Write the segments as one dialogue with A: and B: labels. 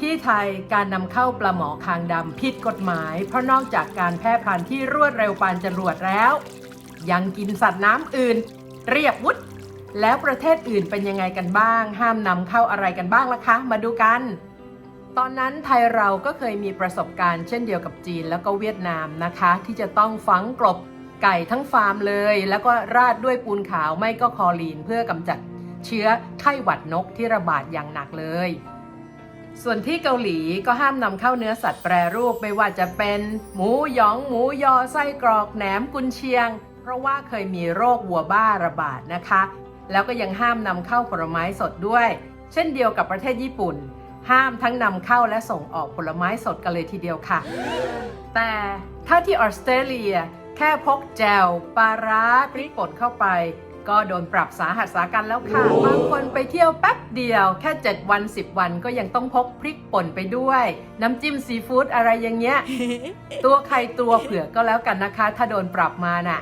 A: ที่ไทยการนำเข้าปลาหมอคางดำผิดกฎหมาย เพราะนอกจากการแพร่พันธุ์ที่รวดเร็วปานจรวดแล้ว ยังกินสัตว์น้ำอื่น เรียบวุฒแล้วประเทศอื่นเป็นยังไงกันบ้าง ห้ามนำเข้าอะไรกันบ้างล่ะคะ มาดูกัน ตอนนั้นไทยเราก็เคยมีประสบการณ์เช่นเดียวกับจีนแล้วก็เวียดนามนะคะ ที่จะต้องฝังกลบไก่ทั้งฟาร์มเลย แล้วก็ราดด้วยปูนขาวไม่ก็คอรีนเพื่อกำจัดเชื้อไข้หวัดนกที่ระบาดอย่างหนักเลย ส่วนที่เกาหลีก็ห้ามนำเข้าเนื้อสัตว์แปรรูปไม่ว่าจะเป็นหมูหยองหมูยอไส้กรอกแหนมกุนเชียง เพราะว่าเคยมีโรควัวบ้าระบาดนะคะ แล้วก็ยังห้ามนำเข้าผลไม้สดด้วย เช่นเดียวกับประเทศญี่ปุ่น ห้ามทั้งนำเข้าและส่งออกผลไม้สดกันเลยทีเดียวค่ะ แต่ถ้าที่ออสเตรเลียแค่พกแจวปลาร้าพริกป่นเข้าไป ก็โดนปรับสาหัสสากันแล้วค่ะ บางคนไปเที่ยวแป๊บเดียว แค่ 7 วัน 10 วันก็ยังต้องพกพริกป่นไปด้วย น้ำจิ้มซีฟู้ดอะไรอย่างเงี้ย ตัวใครตัวเผือกก็แล้วกันนะคะ ถ้าโดนปรับมาน่ะ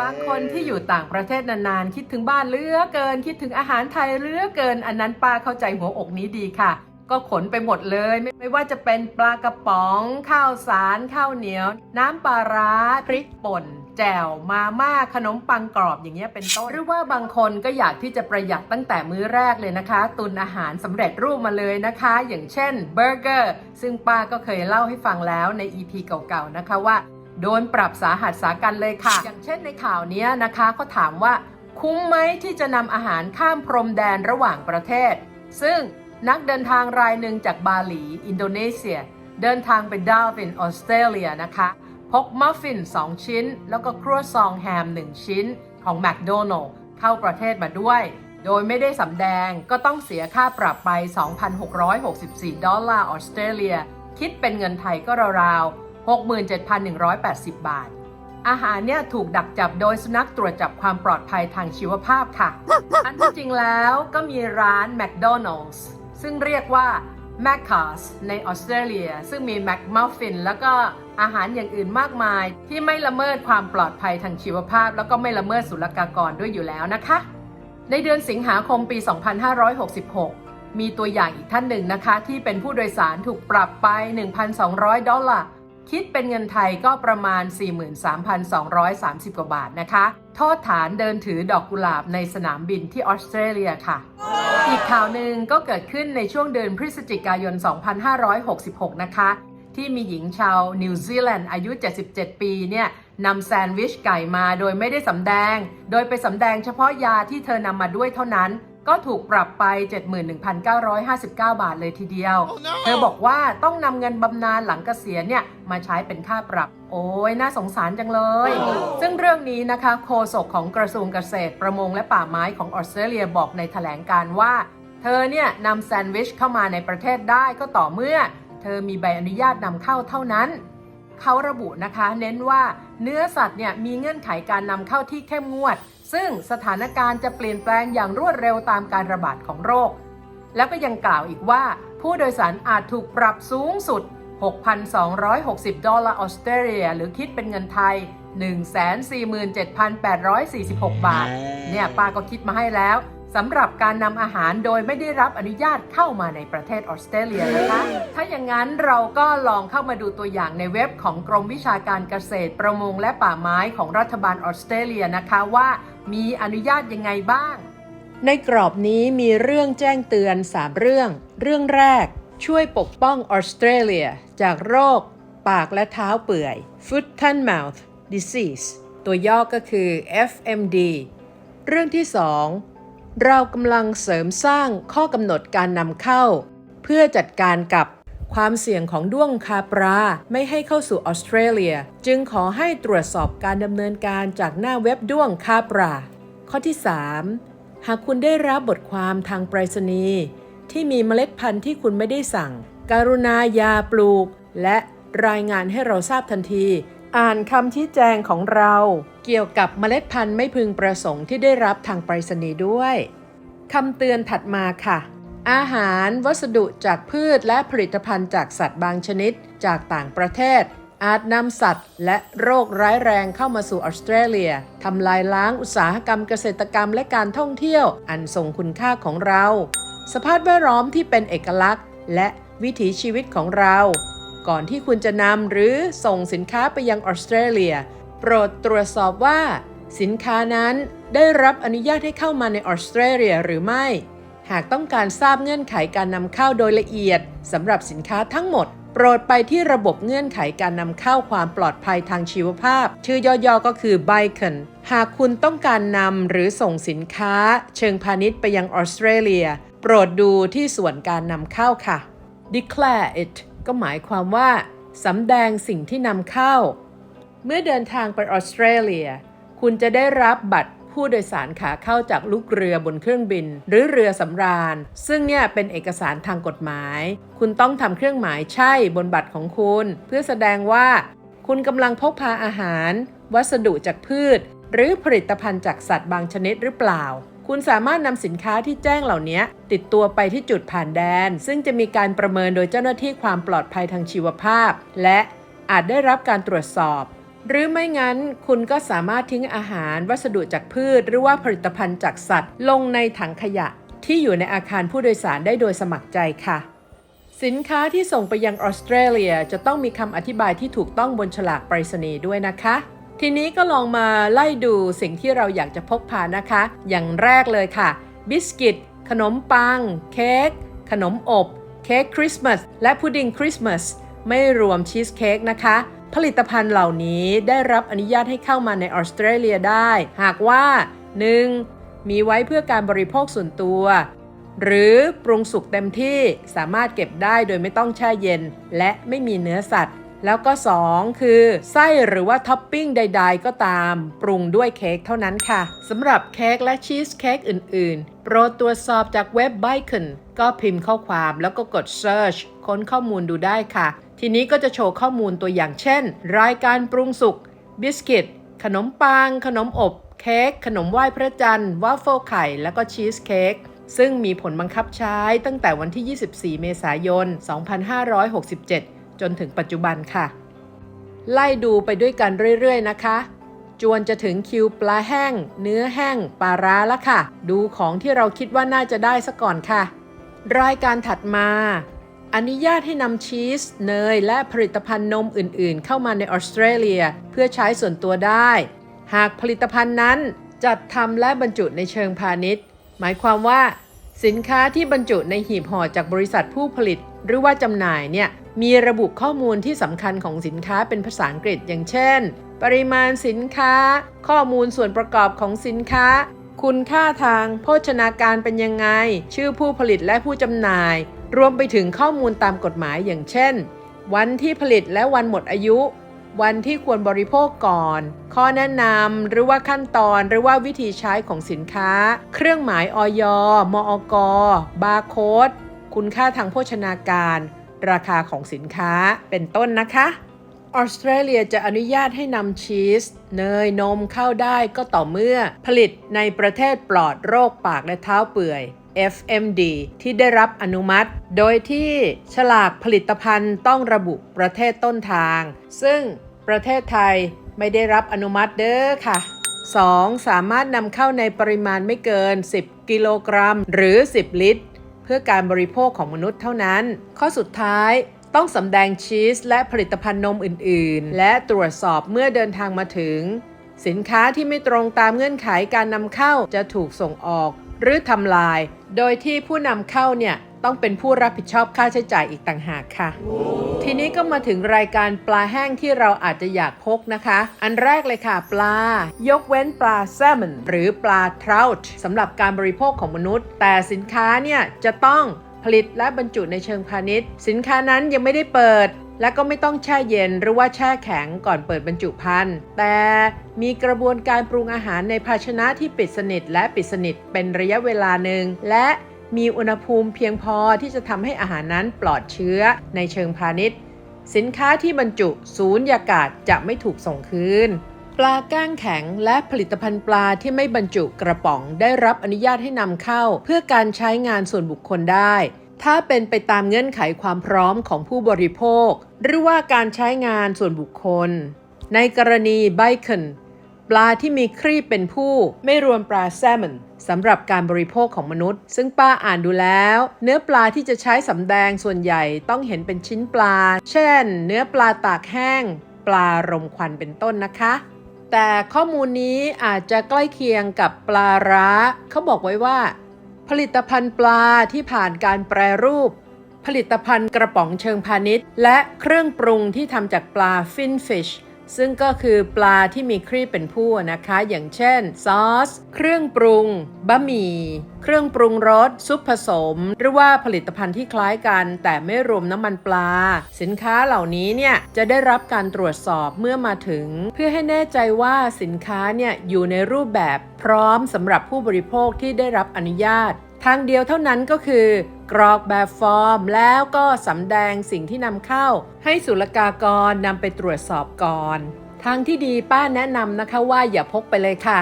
A: บางคนที่อยู่ต่างประเทศนานๆ คิดถึงบ้านเหลือเกิน คิดถึงอาหารไทยเหลือเกิน อันนั้นป้าเข้าใจหัวอกนี้ดีค่ะ ก็ขนไปหมดเลย ไม่ไม่ว่าจะเป็นปลากระป๋อง ข้าวสาร ข้าวเหนียว น้ำปลาร้าพริกป่น แจ่วมาม่าขนมปังกรอบอย่างเงี้ยเป็นต้น หรือว่าบางคนก็อยากที่จะประหยัดตั้งแต่มื้อแรกเลยนะคะ ตุนอาหารสำเร็จรูปมาเลยนะคะ อย่างเช่นเบอร์เกอร์ซึ่งป้าก็เคยเล่าให้ฟังแล้วใน EP เก่าๆนะคะว่าโดนปรับสาหัสสากันเลยค่ะ อย่างเช่นในข่าวนี้นะคะเขาถามว่าคุ้มไหมที่จะนำอาหารข้ามพรมแดนระหว่างประเทศ ซึ่ง นักเดินทางรายหนึ่งจากบาหลี อินโดนีเซีย เดินทางไปดาร์วินออสเตรเลียนะคะ พกมัฟฟิน 2 ชิ้น แล้วก็ครัวซองแฮม 1 ชิ้นของแมคโดนัลล์เข้าประเทศมาด้วย โดยไม่ได้สำแดงก็ต้องเสียค่าปรับไป 2,664 ดอลลาร์ออสเตรเลีย คิดเป็นเงินไทยก็ราวๆ 67,180 บาท อาหารเนี่ยถูกดักจับโดยสุนัขตรวจจับความปลอดภัยทางชีวภาพค่ะ อันที่จริงแล้วก็มีร้าน McDonald's ซึ่งเรียกว่า m c c a s ในออสเตรเลีย ซึ่งมี McMuffin แล้วก็อาหารอย่างอื่นมากมาย ที่ไม่ละเมิดความปลอดภัยทางชีวภาพ แล้วก็ไม่ละเมิดศุลกากรด้วยอยู่แล้วนะคะ ในเดือนสิงหาคมปี 2566 มีตัวอย่างอีกท่านหนึ่งนะคะ ที่เป็นผู้โดยสารถูกปรับไป 1,200 ดอลลาร์คิดเป็นเงินไทยก็ประมาณ 43,230 กว่าบาทนะคะ โทษฐานเดินถือดอกกุหลาบในสนามบินที่ออสเตรเลียค่ะ อีกข่าวหนึ่งก็เกิดขึ้นในช่วงเดือนพฤศจิกายน 2566 นะคะ ที่มีหญิงชาวนิวซีแลนด์อายุ 77 ปีเนี่ยนำแซนด์วิชไก่มาโดยไม่ได้สำแดง โดยไปสำแดงเฉพาะยาที่เธอนำมาด้วยเท่านั้น ก็ถูกปรับไป 71,959 บาทเลยทีเดียว
B: Oh no
A: เธอบอกว่าต้องนำเงินบำนาญหลังเกษียณเนี่ยมาใช้เป็นค่าปรับ โอ้ยน่าสงสารจังเลยซึ่งเรื่องนี้นะคะโฆษกของกระทรวงเกษตร ประมงและป่าไม้ของออสเตรเลียบอกในแถลงการว่า เธอเนี่ยนำแซนด์วิชเข้ามาในประเทศได้ก็ต่อเมื่อ เธอมีใบอนุญาตนำเข้าเท่านั้นเขาระบุนะคะเน้นว่าเนื้อสัตว์เนี่ยมีเงื่อนไขการนำเข้าที่เข้มงวด ซึ่งสถานการณ์จะเปลี่ยนแปลงอย่างรวดเร็วตามการระบาดของโรค แล้วก็ยังกล่าวอีกว่า ผู้โดยสารอาจถูกปรับสูงสุด 6,260 ดอลลาร์ออสเตรเลีย หรือคิดเป็นเงินไทย 147,846 บาท เนี่ยป้าก็คิดมาให้แล้ว สำหรับการนำอาหารโดยไม่ได้รับอนุญาตเข้ามาในประเทศออสเตรเลียนะคะ ถ้าอย่างนั้นเราก็ลองเข้ามาดูตัวอย่างในเว็บของกรมวิชาการเกษตร ประมงและป่าไม้ของรัฐบาลออสเตรเลียนะคะว่ามีอนุญาตยังไงบ้าง ในกรอบนี้มีเรื่องแจ้งเตือน 3 เรื่อง เรื่องแรก ช่วยปกป้องออสเตรเลีย จากโรค ปากและเท้าเปื่อย Foot and Mouth Disease ตัวย่อก็คือ FMD เรื่องที่ 2 เรากำลังเสริมสร้างข้อกำหนดการนำเข้า เพื่อจัดการกับความเสี่ยงของด้วงคาปราไม่ให้เข้าสู่ออสเตรเลีย จึงขอให้ตรวจสอบการดำเนินการจากหน้าเว็บด้วงคาปราข้อที่ 3 หากคุณได้รับบทความทางไปรษณีย์ที่มีเมล็ดพันธุ์ที่คุณไม่ได้สั่งการุณายาปลูก และรายงานให้เราทราบทันที อ่านคำชี้แจงของเรา เกี่ยวกับเมล็ดพันธุ์ไม่พึงประสงค์ที่ได้รับทางไปรษณีย์ด้วยคำเตือนถัดมาค่ะ อาหารวัสดุจากพืชและผลิตภัณฑ์จากสัตว์บางชนิดจากต่างประเทศ อาจนำสัตว์และโรคร้ายแรงเข้ามาสู่ออสเตรเลียทำลายล้างอุตสาหกรรมเกษตรกรรมและการท่องเที่ยว อันทรงคุณค่าของเรา สภาพแวดล้อมที่เป็นเอกลักษณ์ และวิถีชีวิตของเรา ก่อนที่คุณจะนำหรือส่งสินค้าไปยังออสเตรเลีย โปรดตรวจสอบว่า สินค้านั้นได้รับอนุญาตให้เข้ามาในออสเตรเลียหรือไม่ หากต้องการทราบเงื่อนไขการนำเข้าโดยละเอียดสำหรับสินค้าทั้งหมด โปรดไปที่ระบบเงื่อนไขการนำเข้าความปลอดภัยทางชีวภาพ ชื่อย่อๆก็คือ BICON หากคุณต้องการนำหรือส่งสินค้า เชิงพาณิชย์ไปยังออสเตรเลีย โปรดดูที่ส่วนการนำเข้าค่ะ declare it ก็หมายความว่าสำแดงสิ่งที่นำเข้า เมื่อเดินทางไปออสเตรเลีย คุณจะได้รับบัตรผู้โดยสารขาเข้าจากลูกเรือบนเครื่องบิน หรือเรือสำราญ ซึ่งเนี่ยเป็นเอกสารทางกฎหมาย คุณต้องทำเครื่องหมายใช่บนบัตรของคุณ เพื่อแสดงว่า คุณกำลังพกพาอาหาร วัสดุจากพืช หรือผลิตภัณฑ์จากสัตว์บางชนิดหรือเปล่า คุณสามารถนำสินค้าที่แจ้งเหล่านี้ติดตัวไปที่จุดผ่านแดน ซึ่งจะมีการประเมินโดยเจ้าหน้าที่ความปลอดภัยทางชีวภาพ และอาจได้รับการตรวจสอบ หรือไม่งั้นคุณก็สามารถทิ้งอาหารวัสดุจากพืช หรือว่าผลิตภัณฑ์จากสัตว์ ลงในถังขยะ ที่อยู่ในอาคารผู้โดยสารได้โดยสมัครใจค่ะ สินค้าที่ส่งไปยังออสเตรเลียจะต้องมีคำอธิบายที่ถูกต้องบนฉลากไปรษณีย์ด้วยนะคะ ทีนี้ก็ลองมาไล่ดูสิ่งที่เราอยากจะพกพานะคะ อย่างแรกเลยค่ะ บิสกิต ขนมปัง เค้ก ขนมอบ เค้กคริสต์มาส และพุดดิ้งคริสต์มาส ไม่รวมชีสเค้กนะคะ ผลิตภัณฑ์เหล่านี้ได้รับอนุญาตให้เข้ามาในออสเตรเลียได้ หากว่า 1. มีไว้เพื่อการบริโภคส่วนตัว หรือปรุงสุกเต็มที่สามารถเก็บได้โดยไม่ต้องแช่เย็น และไม่มีเนื้อสัตว์ แล้วก็ 2 คือ ไส้หรือว่าท็อปปิ้งใด ๆ ก็ตาม ปรุงด้วยเค้กเท่านั้นค่ะสำหรับเค้กและชีสเค้กอื่น ๆ โปรดตรวจสอบจากเว็บ Bicon ก็พิมพ์ข้อความแล้วก็กด Search ค้นข้อมูลดูได้ค่ะ ทีนี้ก็จะโชว์ข้อมูลตัวอย่างเช่น รายการปรุงสุกบิสกิต ขนมปัง ขนมอบ เค้ก ขนมไหว้พระจันทร์วาฟเฟิลไข่ แล้วก็ชีสเค้กซึ่งมีผลบังคับใช้ตั้งแต่วันที่ 24 เมษายน 2567 จนถึงปัจจุบันค่ะ ไล่ดูไปด้วยกันเรื่อยๆ นะคะ จวนจะถึงคิวปลาแห้ง เนื้อแห้ง ปลาร้าแล้วค่ะ ดูของที่เราคิดว่าน่าจะได้ซะก่อนค่ะ รายการถัดมา อนุญาตให้นำชีส เนย และผลิตภัณฑ์นมอื่นๆ เข้ามาในออสเตรเลียเพื่อใช้ส่วนตัวได้ หากผลิตภัณฑ์นั้นจัดทำและบรรจุในเชิงพาณิชย์ หมายความว่า สินค้าที่บรรจุในหีบห่อจากบริษัทผู้ผลิต หรือว่าจำหน่ายเนี่ยมีระบุข้อมูลที่สำคัญของสินค้าเป็นภาษาอังกฤษอย่างเช่น ปริมาณสินค้า ข้อมูลส่วนประกอบของสินค้า คุณค่าทางโภชนาการเป็นยังไง ชื่อผู้ผลิตและผู้จำหน่าย รวมไปถึงข้อมูลตามกฎหมายอย่างเช่น วันที่ผลิตและวันหมดอายุ วันที่ควรบริโภคก่อน ข้อแนะนำหรือว่าขั้นตอนหรือว่าวิธีใช้ของสินค้า เครื่องหมายออยมอกบาร์โค้ดคุณค่าทางโภชนาการ ราคาของสินค้าเป็นต้นนะคะออสเตรเลียจะอนุญาตให้นำชีส เนยนมเข้าได้ก็ต่อเมื่อ ผลิตในประเทศปลอดโรคปากและเท้าเปื่อย FMD ที่ได้รับอนุมัติ โดยที่ฉลากผลิตภัณฑ์ต้องระบุประเทศต้นทาง ซึ่งประเทศไทยไม่ได้รับอนุมัติเด้อค่ะ 2. สามารถนำเข้าในปริมาณไม่เกิน 10 กิโลกรัม หรือ 10 ลิตร เพื่อการบริโภคของมนุษย์เท่านั้น ข้อสุดท้ายต้องสำแดงชีสและผลิตภัณฑ์นมอื่น ๆ และตรวจสอบเมื่อเดินทางมาถึง สินค้าที่ไม่ตรงตามเงื่อนไขการนำเข้าจะถูกส่งออก หรือทำลาย โดยที่ผู้นำเข้าเนี่ยต้องเป็นผู้รับผิดชอบค่าใช้จ่ายอีกต่างหากค่ะ ทีนี้ก็มาถึงรายการปลาแห้งที่เราอาจจะอยากพกนะคะ อันแรกเลยค่ะ ปลา ยกเว้นปลาแซลมอนหรือปลาทราชสำหรับการบริโภคของมนุษย์ แต่สินค้าเนี่ยจะต้องผลิตและบรรจุในเชิงพาณิชย์ สินค้านั้นยังไม่ได้เปิด และก็ไม่ต้องแช่เย็นหรือว่าแช่แข็งก่อนเปิดบรรจุภัณฑ์ แต่มีกระบวนการปรุงอาหารในภาชนะที่ปิดสนิทและปิดสนิทเป็นระยะเวลาหนึ่ง และมีอุณหภูมิเพียงพอที่จะทำให้อาหารนั้นปลอดเชื้อในเชิงพาณิชย์ สินค้าที่บรรจุศูนยากาศจะไม่ถูกส่งคืน ปลาก้างแข็งและผลิตภัณฑ์ปลาที่ไม่บรรจุกระป๋องได้รับอนุญาตให้นำเข้า เพื่อการใช้งานส่วนบุคคลได้ ถ้าเป็นไปตามเงื่อนไขความพร้อมของผู้บริโภค หรือว่าการใช้งานส่วนบุคคล ในกรณีไบคอนปลาที่มีครีบเป็นผู้ไม่รวมปลาแซลมอนสำหรับการบริโภคของมนุษย์ ซึ่งป้าอ่านดูแล้ว เนื้อปลาที่จะใช้สำแดงส่วนใหญ่ต้องเห็นเป็นชิ้นปลา เช่น เนื้อปลาตากแห้ง ปลารมควันเป็นต้นนะคะ แต่ข้อมูลนี้อาจจะใกล้เคียงกับปลาร้า เขาบอกไว้ว่า ผลิตภัณฑ์ปลาที่ผ่านการแปรรูป ผลิตภัณฑ์กระป๋องเชิงพาณิชย์ และเครื่องปรุงที่ทำจากปลาฟินฟิช ซึ่งก็คือปลาที่มีครีบเป็นผู้นะคะ อย่างเช่น ซอส เครื่องปรุง บะหมี่ เครื่องปรุงรส ซุปผสม หรือว่าผลิตภัณฑ์ที่คล้ายกัน แต่ไม่รวมน้ำมันปลา สินค้าเหล่านี้เนี่ยจะได้รับการตรวจสอบเมื่อมาถึง เพื่อให้แน่ใจว่าสินค้าเนี่ยอยู่ในรูปแบบพร้อมสำหรับผู้บริโภคที่ได้รับอนุญาต ทางเดียวเท่านั้นก็คือ กรอกแบบฟอร์มแล้วก็สำแดงสิ่งที่นำเข้า ให้ศุลกากรนำไปตรวจสอบก่อนทางที่ดีป้าแนะนำนะคะว่าอย่าพกไปเลยค่ะ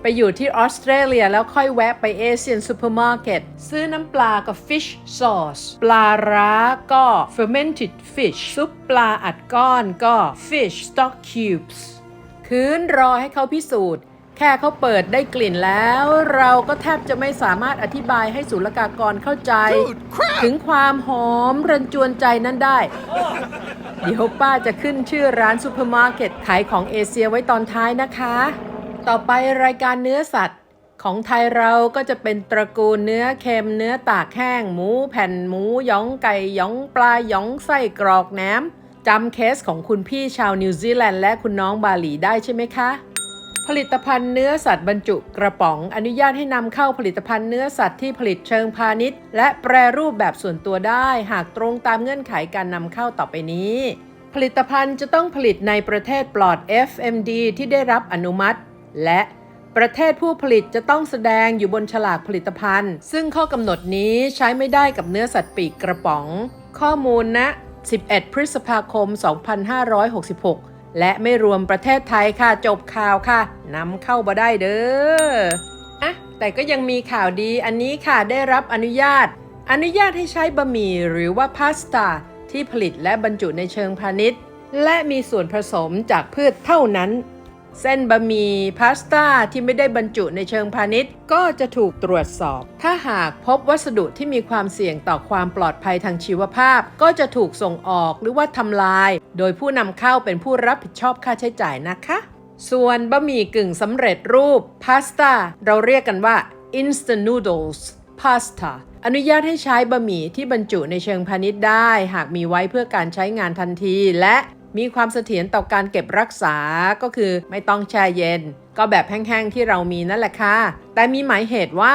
A: ไปอยู่ที่ออสเตรเลียแล้วค่อยแวะไปเอเชียนซูเปอร์มาร์เก็ตซื้อน้ำปลากับ fish sauce ปลาร้าก็ fermented fish ซุปปลาอัดก้อนก็ fish stock cubes คืนรอให้เขาพิสูจน์ แค่เขาเปิดได้กลิ่นแล้ว เราก็แทบจะไม่สามารถอธิบายให้ศุลกากรเข้าใจ ถึงความหอมรันจวนใจนั้นได้ เดี๋ยวป้าจะขึ้นชื่อร้านซูเปอร์มาร์เก็ตขายของเอเชียไว้ตอนท้ายนะคะ ต่อไปรายการเนื้อสัตว์ของไทยเราก็จะเป็นตระกูลเนื้อเค็มเนื้อตากแห้ง หมูแผ่นหมูหยองไก่หยองปลาหยองไส้กรอกแหนมจำเคสของคุณพี่ชาวนิวซีแลนด์และคุณน้องบาหลีได้ใช่ไหมคะ ผลิตภัณฑ์เนื้อสัตว์บรรจุกระป๋อง อนุญาตให้นำเข้าผลิตภัณฑ์เนื้อสัตว์ที่ผลิตเชิงพาณิชย์ และแปรรูปแบบส่วนตัวได้ หากตรงตามเงื่อนไขการนำเข้าต่อไปนี้ ผลิตภัณฑ์จะต้องผลิตในประเทศปลอด FMD ที่ได้รับอนุมัติ และประเทศผู้ผลิตจะต้องแสดงอยู่บนฉลากผลิตภัณฑ์ ซึ่งข้อกำหนดนี้ใช้ไม่ได้กับเนื้อสัตว์ปีกกระป๋อง ข้อมูลณ11 พฤษภาคม 2566 และไม่รวมประเทศไทยค่ะจบข่าวค่ะนำเข้ามาได้เด้ออะแต่ก็ยังมีข่าวดีอันนี้ค่ะได้รับอนุญาต อนุญาตให้ใช้บะหมี่หรือว่าพาสต้าที่ผลิตและบรรจุในเชิงพาณิชย์ และมีส่วนผสมจากพืชเท่านั้น เส้นบะหมี่พาสต้าที่ไม่ได้บรรจุในเชิงพาณิชย์ ก็จะถูกตรวจสอบ ถ้าหากพบวัสดุที่มีความเสี่ยงต่อความปลอดภัยทางชีวภาพ ก็จะถูกส่งออกหรือว่าทำลาย โดยผู้นำเข้าเป็นผู้รับผิดชอบค่าใช้จ่ายนะคะ ส่วนบะหมี่กึ่งสำเร็จรูปพาสต้าเราเรียกกันว่า instant noodles pasta อนุญาตให้ใช้บะหมี่ที่บรรจุในเชิงพาณิชย์ได้ หากมีไว้เพื่อการใช้งานทันที และ มีความเสถียรต่อการเก็บรักษาก็คือไม่ต้องแช่เย็น ก็แบบแห้งๆที่เรามีนั่นแหละค่ะ แต่มีหมายเหตุว่า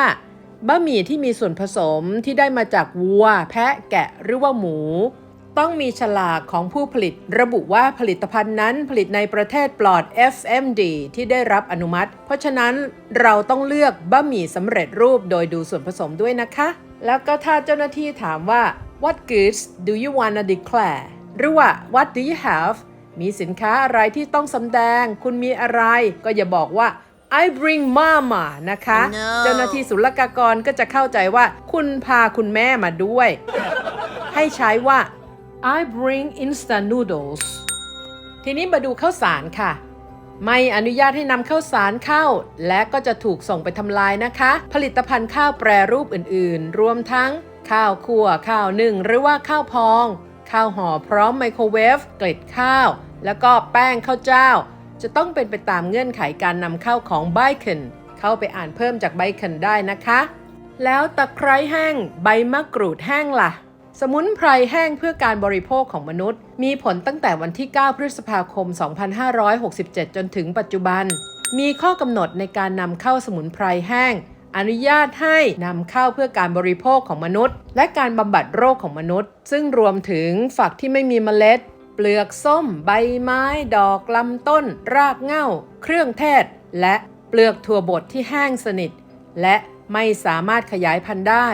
A: บะหมี่ที่มีส่วนผสมที่ได้มาจากวัว แพะแกะหรือว่าหมู ต้องมีฉลากของผู้ผลิต ระบุว่าผลิตภัณฑ์นั้นผลิตในประเทศปลอด FMD ที่ได้รับอนุมัติ เพราะฉะนั้นเราต้องเลือกบะหมี่สำเร็จรูปโดยดูส่วนผสมด้วยนะคะ แล้วก็ถ้าเจ้าหน้าที่ถามว่า what goods do you wanna declare หรือว่า what do you have มีสินค้าอะไรที่ต้องสำแดง คุณมีอะไร ก็อย่าบอกว่า I bring mama นะคะ
B: No
A: เจ้าหน้าที่ศุลกากรก็จะเข้าใจว่า คุณพาคุณแม่มาด้วย ให้ใช้ว่า I bring instant noodles ทีนี้มาดูข้าวสารค่ะ ไม่อนุญาตให้นำข้าวสารเข้า และก็จะถูกส่งไปทำลายนะคะ ผลิตภัณฑ์ข้าวแปรรูปอื่นๆ รวมทั้ง ข้าวคั่วข้าวนึ่งหรือว่าข้าวพอง ข้าวห่อพร้อมไมโครเวฟเกล็ดข้าว แล้วก็แป้งข้าวเจ้า จะต้องเป็นไปตามเงื่อนไขการนำเข้าของไบเคนเข้าไปอ่านเพิ่มจากไบเคนได้นะคะ แล้วตะไคร้แห้งใบมะกรูดแห้งล่ะ สมุนไพรแห้งเพื่อการบริโภคของมนุษย์ มีผลตั้งแต่วันที่ 9 พฤษภาคม 2567 จนถึงปัจจุบัน มีข้อกำหนดในการนำเข้าสมุนไพรแห้ง อนุญาตให้นำเข้าเพื่อการบริโภคของมนุษย์ และการบำบัดโรคของมนุษย์ ซึ่งรวมถึงฝักที่ไม่มีเมล็ด เปลือกส้ม ใบไม้ ดอกลำต้น รากเหง้าเครื่องเทศ และเปลือกถั่วบดที่แห้งสนิท และไม่สามารถขยายพันธุ์ได้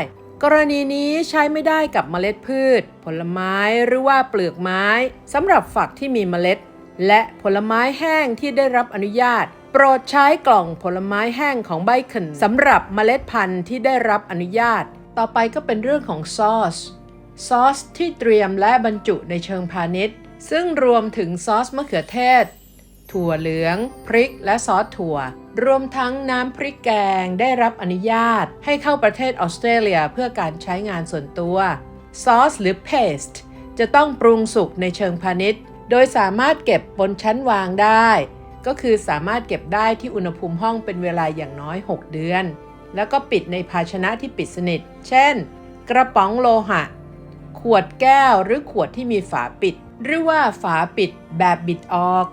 A: กรณีนี้ใช้ไม่ได้กับเมล็ดพืช ผลไม้หรือว่าเปลือกไม้สำหรับฝักที่มีเมล็ด และผลไม้แห้งที่ได้รับอนุญาต โปรดใช้กล่องผลไม้แห้งของไบเคนสำหรับเมล็ดพันธุ์ที่ได้รับอนุญาต ต่อไปก็เป็นเรื่องของซอส ซอสที่เตรียมและบรรจุในเชิงพาณิชย์ ซึ่งรวมถึงซอสมะเขือเทศ ถั่วเหลือง พริก และซอสถั่ว รวมทั้งน้ำพริกแกงได้รับอนุญาต ให้เข้าประเทศออสเตรเลียเพื่อการใช้งานส่วนตัว ซอสหรือ paste จะต้องปรุงสุกในเชิงพาณิชย์ โดยสามารถเก็บบนชั้นวางได้ ก็คือสามารถเก็บได้ที่อุณหภูมิห้องเป็นเวลาอย่างน้อย 6 เดือน แล้วก็ปิดในภาชนะที่ปิดสนิท เช่น กระป๋องโลหะ ขวดแก้วหรือขวดที่มีฝาปิด หรือว่าฝาปิดแบบบิดออก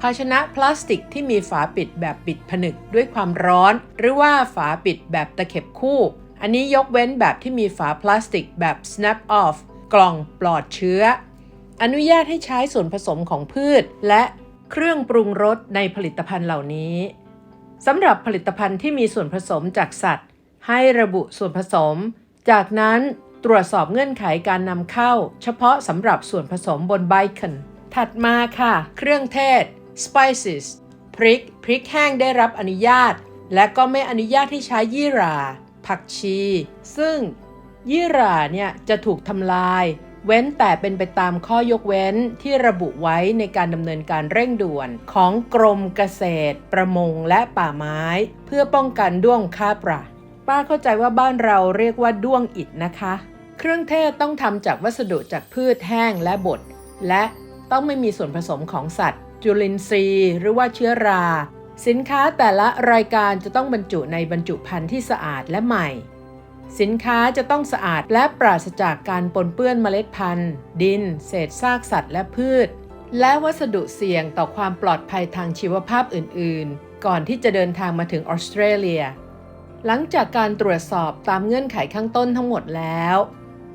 A: ภาชนะพลาสติกที่มีฝาปิดแบบปิดผนึกด้วยความร้อน หรือว่าฝาปิดแบบตะเข็บคู่ อันนี้ยกเว้นแบบที่มีฝาพลาสติกแบบ snap off กล่องปลอดเชื้อ อนุญาตให้ใช้ส่วนผสมของพืช และ เครื่องปรุงรสในผลิตภัณฑ์เหล่านี้สำหรับผลิตภัณฑ์ที่มีส่วนผสมจากสัตว์ ให้ระบุส่วนผสม จากนั้นตรวจสอบเงื่อนไขการนำเข้า เฉพาะสำหรับส่วนผสมบนไบคอนถัดมาค่ะ เครื่องเทศ spices พริก พริกแห้งได้รับอนุญาต และก็ไม่อนุญาตให้ใช้ยี่หร่า ผักชี ซึ่งยี่หร่าเนี่ยจะถูกทำลาย เว้นแต่เป็นไปตามข้อยกเว้นที่ระบุไว้ในการดำเนินการเร่งด่วน ของกรมเกษตร ประมงและป่าไม้ เพื่อป้องกันด้วงคาปราป้าเข้าใจว่าบ้านเราเรียกว่าด้วงอิดนะคะ เครื่องเทศต้องทำจากวัสดุจากพืชแห้งและบดและต้องไม่มีส่วนผสมของสัตว์ จุลินทรีย์ หรือว่าเชื้อรา สินค้าแต่ละรายการจะต้องบรรจุในบรรจุภัณฑ์ที่สะอาดและใหม่ สินค้าจะต้องสะอาดและปราศจากการปนเปื้อนเมล็ดพันธุ์ ดิน เศษซากสัตว์และพืช และวัสดุเสี่ยงต่อความปลอดภัยทางชีวภาพอื่น ๆ ก่อนที่จะเดินทางมาถึงออสเตรเลีย หลังจากการตรวจสอบตามเงื่อนไขข้างต้นทั้งหมดแล้ว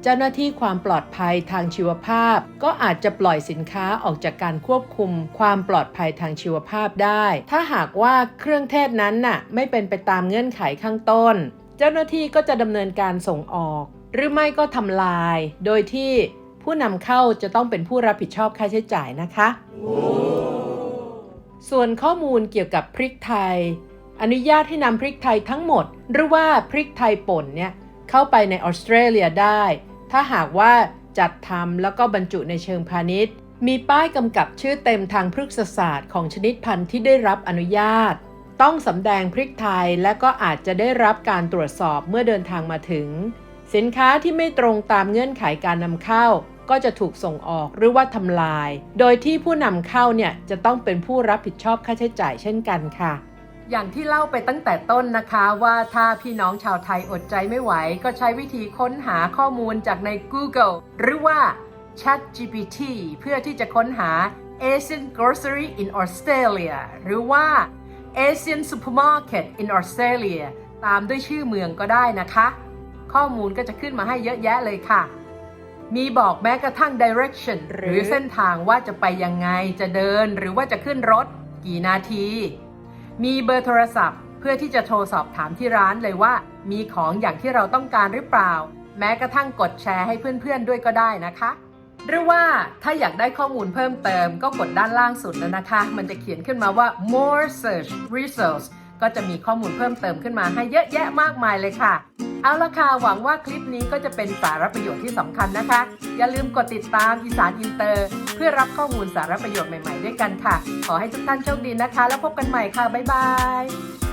A: เจ้าหน้าที่ความปลอดภัยทางชีวภาพ ก็อาจจะปล่อยสินค้าออกจากการควบคุมความปลอดภัยทางชีวภาพได้ ถ้าหากว่าเครื่องเทศนั้นน่ะไม่เป็นไปตามเงื่อนไขข้างต้น เจ้าหน้าที่ก็จะดำเนินการส่งออก หรือไม่ก็ทำลาย โดยที่ผู้นำเข้าจะต้องเป็นผู้รับผิดชอบค่าใช้จ่ายนะคะ ส่วนข้อมูลเกี่ยวกับพริกไทย อนุญาตให้นำพริกไทยทั้งหมด หรือว่าพริกไทยป่นเนี่ยเข้าไปในออสเตรเลียได้ ถ้าหากว่าจัดทำแล้วก็บรรจุในเชิงพาณิชย์ มีป้ายกำกับชื่อเต็มทางพฤกษศาสตร์ของชนิดพันธุ์ที่ได้รับอนุญาต ต้องสำแดงพริกไทยและก็อาจจะได้รับการตรวจสอบเมื่อเดินทางมาถึง สินค้าที่ไม่ตรงตามเงื่อนไขการนำเข้า ก็จะถูกส่งออกหรือว่าทำลาย โดยที่ผู้นำเข้าเนี่ยจะต้องเป็นผู้รับผิดชอบค่าใช้จ่ายเช่นกันค่ะ อย่างที่เล่าไปตั้งแต่ต้นนะคะว่าถ้าพี่น้องชาวไทยอดใจไม่ไหว ก็ใช้วิธีค้นหาข้อมูลจากใน Google หรือว่า ChatGPT เพื่อที่จะค้นหา Asian Grocery in Australia หรือว่า Asian Supermarket in Australia ตามด้วยชื่อเมืองก็ได้นะคะ ข้อมูลก็จะขึ้นมาให้เยอะแยะเลยค่ะ มีบอกแม้กระทั่ง direction หรือเส้นทางว่าจะไปยังไงจะเดินหรือว่าจะขึ้นรถ กี่นาที มีเบอร์โทรศัพท์ เพื่อที่จะโทรสอบถามที่ร้านเลยว่า มีของอย่างที่เราต้องการหรือเปล่า แม้กระทั่งกดแชร์ให้เพื่อนๆด้วยก็ได้นะคะ หรือว่าถ้าอยากได้ข้อมูลเพิ่มเติมก็กดด้านล่างสุดแล้วนะคะ มันจะเขียนขึ้นมาว่า more search results ก็จะมีข้อมูลเพิ่มเติมขึ้นมาให้เยอะแยะมากมายเลยค่ะ เอาละค่ะ หวังว่าคลิปนี้ก็จะเป็นสาระประโยชน์ที่สำคัญนะคะ อย่าลืมกดติดตามอีสานอินเตอร์ เพื่อรับข้อมูลสาระประโยชน์ใหม่ ๆ ด้วยกันค่ะ ขอให้ทุกท่านโชคดีนะคะ แล้วพบกันใหม่ค่ะ บ๊ายบาย